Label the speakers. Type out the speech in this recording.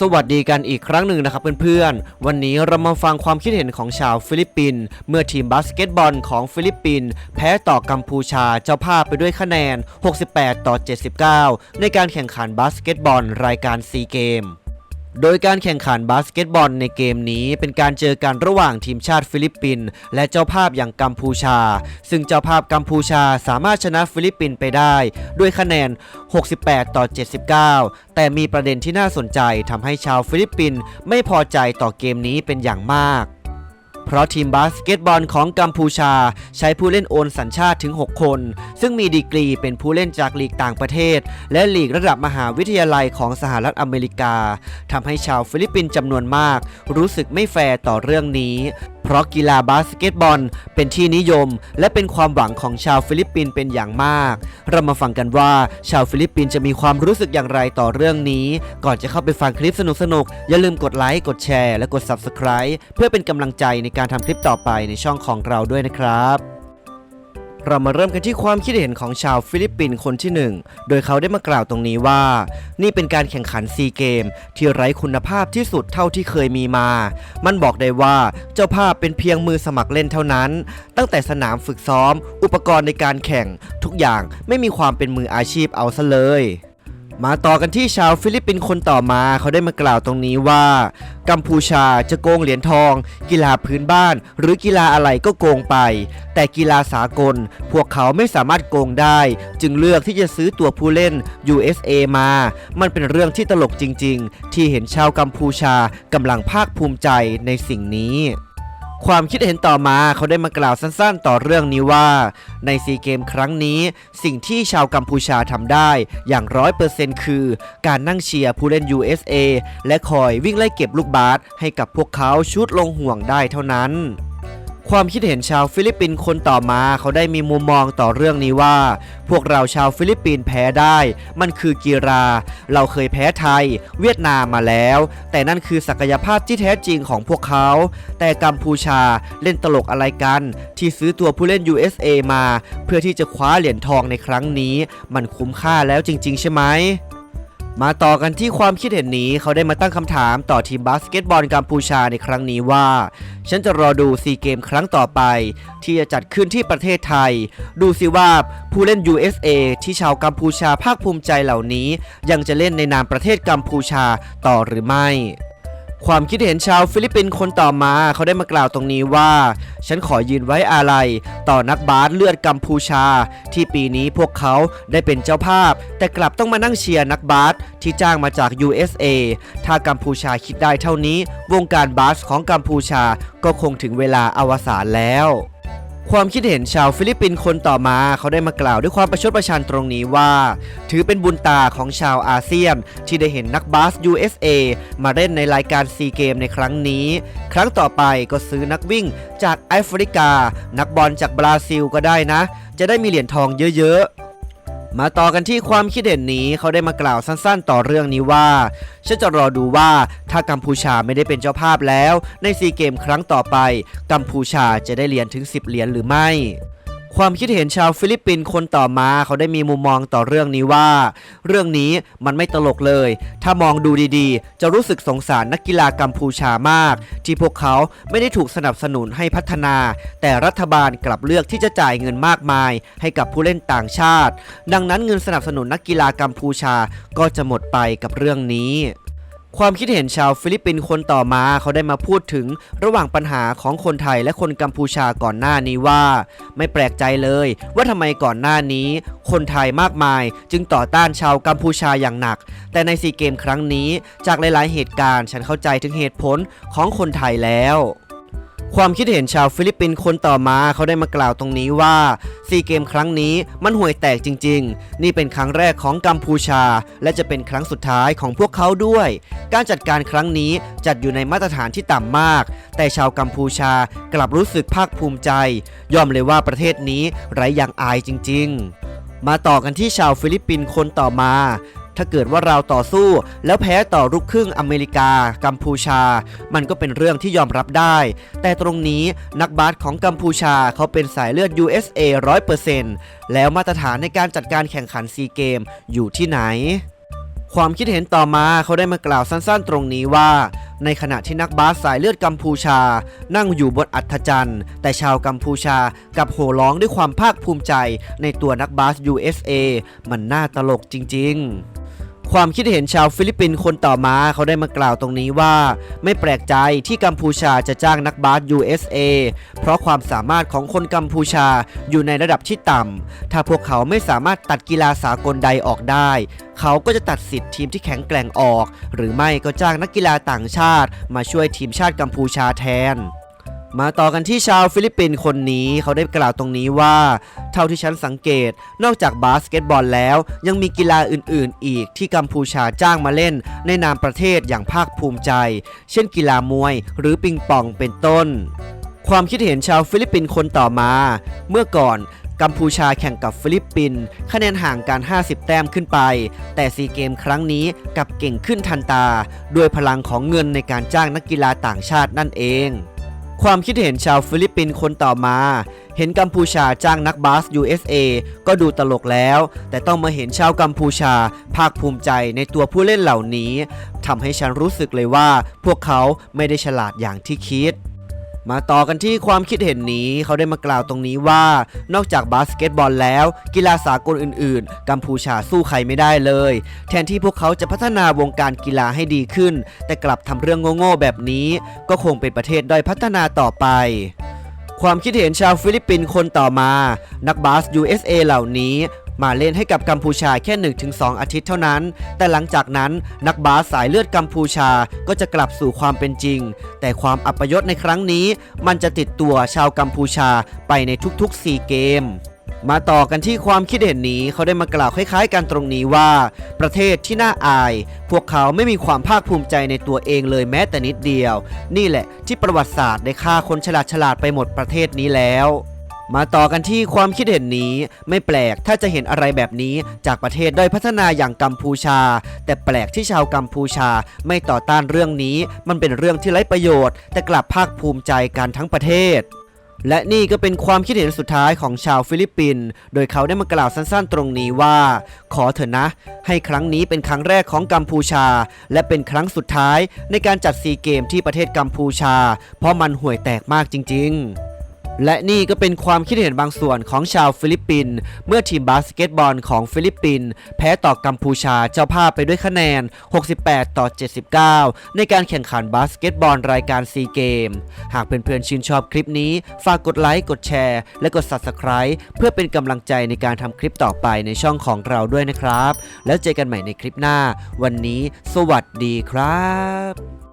Speaker 1: สวัสดีกันอีกครั้งหนึ่งนะครับเพื่อนๆ วันนี้เรามาฟังความคิดเห็นของชาวฟิลิปปินส์เมื่อทีมบาสเกตบอลของฟิลิปปินส์แพ้ต่อกัมพูชาเจ้าภาพไปด้วยคะแนน 68 ต่อ 79 ในการแข่งขันบาสเกตบอลรายการซีเกม โดยการแข่งขันบาสเกตบอลในเกมนี้เป็นการเจอกันระหว่างทีมชาติฟิลิปปินส์และเจ้าภาพอย่างกัมพูชา ซึ่งเจ้าภาพกัมพูชาสามารถชนะฟิลิปปินส์ไปได้ ด้วยคะแนน 68 ต่อ 79 แต่มีประเด็นที่น่าสนใจทำให้ชาวฟิลิปปินส์ไม่พอใจต่อเกมนี้เป็นอย่างมาก เพราะทีมบาสเกตบอลของกัมพูชา ใช้ผู้เล่นโอนสัญชาติถึง 6 คน ซึ่งมีดีกรีเป็นผู้เล่นจากลีกต่างประเทศ และลีกระดับมหาวิทยาลัยของสหรัฐอเมริกาทำให้ชาวฟิลิปปินส์จำนวนมาก รู้สึกไม่แฟร์ต่อเรื่องนี้ เพราะกีฬาบาสเกตบอล เป็นที่นิยม และเป็นความหวังของชาวฟิลิปปินส์เป็นอย่างมาก เรามาฟังกันว่าชาวฟิลิปปินส์จะมีความรู้สึกอย่างไรต่อเรื่องนี้ ก่อนจะเข้าไปฟังคลิปสนุกๆ อย่าลืมกดไลค์ กดแชร์ และกด Subscribe เพื่อเป็นกำลังใจในการทำคลิปต่อไปในช่องของเราด้วยนะครับ เรามาเริ่มกันที่ความคิดเห็นของชาวฟิลิปปินส์คนที่หนึ่งโดยเขาได้มากล่าวตรงนี้ว่า นี่เป็นการแข่งขันซีเกม ที่ไร้คุณภาพที่สุดเท่าที่เคยมีมา มันบอกได้ว่าเจ้าภาพเป็นเพียงมือสมัครเล่นเท่านั้น ตั้งแต่สนามฝึกซ้อม อุปกรณ์ในการแข่ง ทุกอย่างไม่มีความเป็นมืออาชีพเอาซะเลย มาต่อกันที่ชาวฟิลิปปินส์คนต่อมาเขาได้มากล่าวตรงนี้ว่า กัมพูชาจะโกงเหรียญทอง กีฬาพื้นบ้าน หรือกีฬาอะไรก็โกงไป แต่กีฬาสากล พวกเขาไม่สามารถโกงได้ จึงเลือกที่จะซื้อตัวผู้เล่น USA มา มันเป็นเรื่องที่ตลกจริง ๆ ที่เห็นชาวกัมพูชากำลังภาคภูมิใจในสิ่งนี้ ความคิดเห็นต่อมาเขาได้มากล่าวสั้นๆ ต่อเรื่องนี้ว่า ในซีเกมครั้งนี้ สิ่งที่ชาวกัมพูชาทำได้อย่างร้อยเปอร์เซ็นต์คือ การนั่งเชียร์ผู้เล่น USA และคอยวิ่งไล่เก็บลูกบาสให้กับพวกเขาชุดลงห่วงได้เท่านั้น ความคิดเห็นชาวฟิลิปปินส์คนต่อมาเขาได้มีมุมมองต่อเรื่องนี้ว่า พวกเราชาวฟิลิปปินส์แพ้ได้ มันคือกีฬา เราเคยแพ้ไทย เวียดนามมาแล้ว แต่นั่นคือศักยภาพที่แท้จริงของพวกเขา แต่กัมพูชาเล่นตลกอะไรกัน ที่ซื้อตัวผู้เล่น USA มา เพื่อที่จะคว้าเหรียญทองในครั้งนี้ มันคุ้มค่าแล้วจริง ๆ ใช่ไหม มาต่อกันที่ความคิดเห็นนี้เขาได้มาตั้งคำถามต่อทีมบาสเกตบอลกัมพูชาในครั้งนี้ว่า ฉันจะรอดูซีเกมครั้งต่อไป ที่จะจัดขึ้นที่ประเทศไทย ดูสิว่าผู้เล่น USA ที่ชาวกัมพูชาภาคภูมิใจเหล่านี้ ยังจะเล่นในนามประเทศกัมพูชาต่อหรือไม่ ความคิดเห็นชาวฟิลิปปินส์คนต่อมาเขาได้มากล่าวตรงนี้ว่า ฉันขอยืนไว้อาลัยต่อนักบาสเลือดกัมพูชา ที่ปีนี้พวกเขาได้เป็นเจ้าภาพ แต่กลับต้องมานั่งเชียร์นักบาสที่จ้างมาจาก USA ถ้ากัมพูชาคิดได้เท่านี้ วงการบาสของกัมพูชาก็คงถึงเวลาอวสานแล้ว ความคิดเห็นชาวฟิลิปปินส์คนต่อมาเขาได้มากล่าวด้วยความประชดประชันตรงนี้ว่า ถือเป็นบุญตาของชาวอาเซียน ที่ได้เห็นนักบาส USA มาเล่นในรายการซีเกมในครั้งนี้ ครั้งต่อไปก็ซื้อนักวิ่งจากแอฟริกา นักบอลจากบราซิลก็ได้นะ จะได้มีเหรียญทองเยอะๆ มาต่อกันที่ความคิดเห็นนี้เขาได้มากล่าวสั้นๆ ต่อเรื่องนี้ว่าฉันจะรอดูว่าถ้ากัมพูชาไม่ได้เป็นเจ้าภาพแล้ว ในซีเกมครั้งต่อไป กัมพูชาจะได้เหรียญถึง 10 เหรียญหรือไม่ ความคิดเห็นชาวฟิลิปปินส์คนต่อมาเขาได้มีมุมมองต่อเรื่องนี้ว่า เรื่องนี้มันไม่ตลกเลย ถ้ามองดูดีๆ จะรู้สึกสงสารนักกีฬากัมพูชามาก ที่พวกเขาไม่ได้ถูกสนับสนุนให้พัฒนา แต่รัฐบาลกลับเลือกที่จะจ่ายเงินมากมาย ให้กับผู้เล่นต่างชาติ ดังนั้นเงินสนับสนุนนักกีฬากัมพูชาก็จะหมดไปกับเรื่องนี้ ความคิดเห็นชาวฟิลิปปินส์คนต่อมาเขาได้มาพูดถึงระหว่างปัญหาของคนไทยและคนกัมพูชาก่อนหน้านี้ว่า ไม่แปลกใจเลยว่าทำไมก่อนหน้านี้ คนไทยมากมาย จึงต่อต้านชาวกัมพูชาอย่างหนัก แต่ในซีเกมครั้งนี้จากหลายๆ เหตุการณ์ ฉันเข้าใจถึงเหตุผลของคนไทยแล้ว ความคิดเห็นชาวฟิลิปปินส์คนต่อมาเขาได้มากล่าวตรงนี้ว่าซีเกมครั้งนี้มันห่วยแตกจริง ๆ นี่เป็นครั้งแรกของกัมพูชา และจะเป็นครั้งสุดท้ายของพวกเขาด้วย การจัดการครั้งนี้จัดอยู่ในมาตรฐานที่ต่ำมาก แต่ชาวกัมพูชากลับรู้สึกภาคภูมิใจ ยอมเลยว่าประเทศนี้ไร้อย่างอายจริง ๆ มาต่อกันที่ชาวฟิลิปปินส์คนต่อมา ถ้าเกิดว่าเราต่อสู้ แล้วแพ้ต่อลูกครึ่งอเมริกา กัมพูชา มันก็เป็นเรื่องที่ยอมรับได้ แต่ตรงนี้นักบาสของกัมพูชาเขาเป็นสายเลือด USA 100%แล้วมาตรฐานในการจัดการแข่งขันซีเกมอยู่ที่ไหนความคิดเห็นต่อมาเขาได้มากล่าวสั้นๆตรงนี้ว่า ในขณะที่นักบาสสายเลือดกัมพูชา นั่งอยู่บนอัฐจันทร์ แต่ชาวกัมพูชากับโห่ร้องด้วยความภาคภูมิใจในตัวนักบาส USA มันน่าตลกจริง ๆ ความคิดเห็นชาวฟิลิปปินส์คนต่อมาเขาได้มากล่าวตรงนี้ว่า ไม่แปลกใจที่กัมพูชาจะจ้างนักบาส USA เพราะความสามารถของคนกัมพูชาอยู่ในระดับที่ต่ำถ้าพวกเขาไม่สามารถตัดกีฬาสากลใดออกได้ เขาก็จะตัดสิทธิ์ทีมที่แข็งแกร่งออก หรือไม่ก็จ้างนักกีฬาต่างชาติ มาช่วยทีมชาติกัมพูชาแทน มาต่อกันที่ชาวฟิลิปปินส์คนนี้เขาได้กล่าวตรงนี้ว่า เท่าที่ฉันสังเกต นอกจากบาสเกตบอลแล้ว ยังมีกีฬาอื่น ๆ อีกที่กัมพูชาจ้างมาเล่น ในนามประเทศอย่างภาคภูมิใจ เช่นกีฬามวย หรือปิงปองเป็นต้น ความคิดเห็นชาวฟิลิปปินส์คนต่อมา เมื่อก่อนกัมพูชาแข่งกับฟิลิปปินส์คะแนนห่างกัน 50 แต้มขึ้นไป แต่ซีเกมครั้งนี้กลับเก่งขึ้นทันตา ด้วยพลังของเงินในการจ้างนักกีฬาต่างชาตินั่นเอง ความคิดเห็นชาวฟิลิปปินส์คนต่อมา เห็นกัมพูชาจ้างนักบาส USA ก็ดูตลกแล้ว แต่ต้องมาเห็นชาวกัมพูชา ภาคภูมิใจในตัวผู้เล่นเหล่านี้ทำให้ฉันรู้สึกเลยว่า พวกเขาไม่ได้ฉลาดอย่างที่คิด มาต่อกันที่ความคิดเห็นนี้เขาได้มากล่าวตรงนี้ว่า นอกจากบาสเกตบอลแล้ว กีฬาสากลอื่นๆ กัมพูชาสู้ใครไม่ได้เลย แทนที่พวกเขาจะพัฒนาวงการกีฬาให้ดีขึ้น แต่กลับทำเรื่องโง่ๆแบบนี้ ก็คงเป็นประเทศด้อยพัฒนาต่อไปความคิดเห็นชาวฟิลิปปินส์คนต่อมา นักบาส USA เหล่านี้ มาเล่นให้กับกัมพูชาแค่ 1-2 อาทิตย์เท่านั้น แต่หลังจากนั้นนักบาสสายเลือดกัมพูชาก็จะกลับสู่ความเป็นจริง แต่ความอัปยศในครั้งนี้ มันจะติดตัวชาวกัมพูชาไปในทุกๆ 4 เกมมาต่อกันที่ความคิดเห็นนี้เขาได้มากล่าวคล้ายๆกันตรงนี้ว่า ประเทศที่น่าอาย พวกเขาไม่มีความภาคภูมิใจในตัวเองเลยแม้แต่นิดเดียว นี่แหละที่ประวัติศาสตร์ได้ฆ่าคนฉลาดฉลาดๆไปหมดประเทศนี้แล้ว มาต่อกันที่ความคิดเห็นนี้ ไม่แปลกถ้าจะเห็นอะไรแบบนี้จากประเทศด้อยพัฒนาอย่างกัมพูชา แต่แปลกที่ชาวกัมพูชาไม่ต่อต้านเรื่องนี้ มันเป็นเรื่องที่ไร้ประโยชน์ แต่กลับภาคภูมิใจกันทั้งประเทศและนี่ก็เป็นความคิดเห็นสุดท้ายของชาวฟิลิปปินส์ โดยเขาได้มากล่าวสั้นๆตรงนี้ว่า ขอเถอะนะ ให้ครั้งนี้เป็นครั้งแรกของกัมพูชา และเป็นครั้งสุดท้ายในการจัดซีเกมที่ประเทศกัมพูชา เพราะมันห่วยแตกมากจริง ๆ และนี่ก็เป็นความคิดเห็นบางส่วนของชาวฟิลิปปินส์เมื่อทีมบาสเกตบอลของฟิลิปปินส์แพ้ต่อกัมพูชาเจ้าภาพไปด้วยคะแนน 68 ต่อ 79 ในการแข่งขันบาสเกตบอลรายการซีเกม หากเพื่อนๆชื่นชอบคลิปนี้ ฝากกดไลค์ กดแชร์ และกด Subscribe เพื่อเป็นกำลังใจในการทำคลิปต่อไปในช่องของเราด้วยนะครับ แล้วเจอกันใหม่ในคลิปหน้า วันนี้ สวัสดีครับ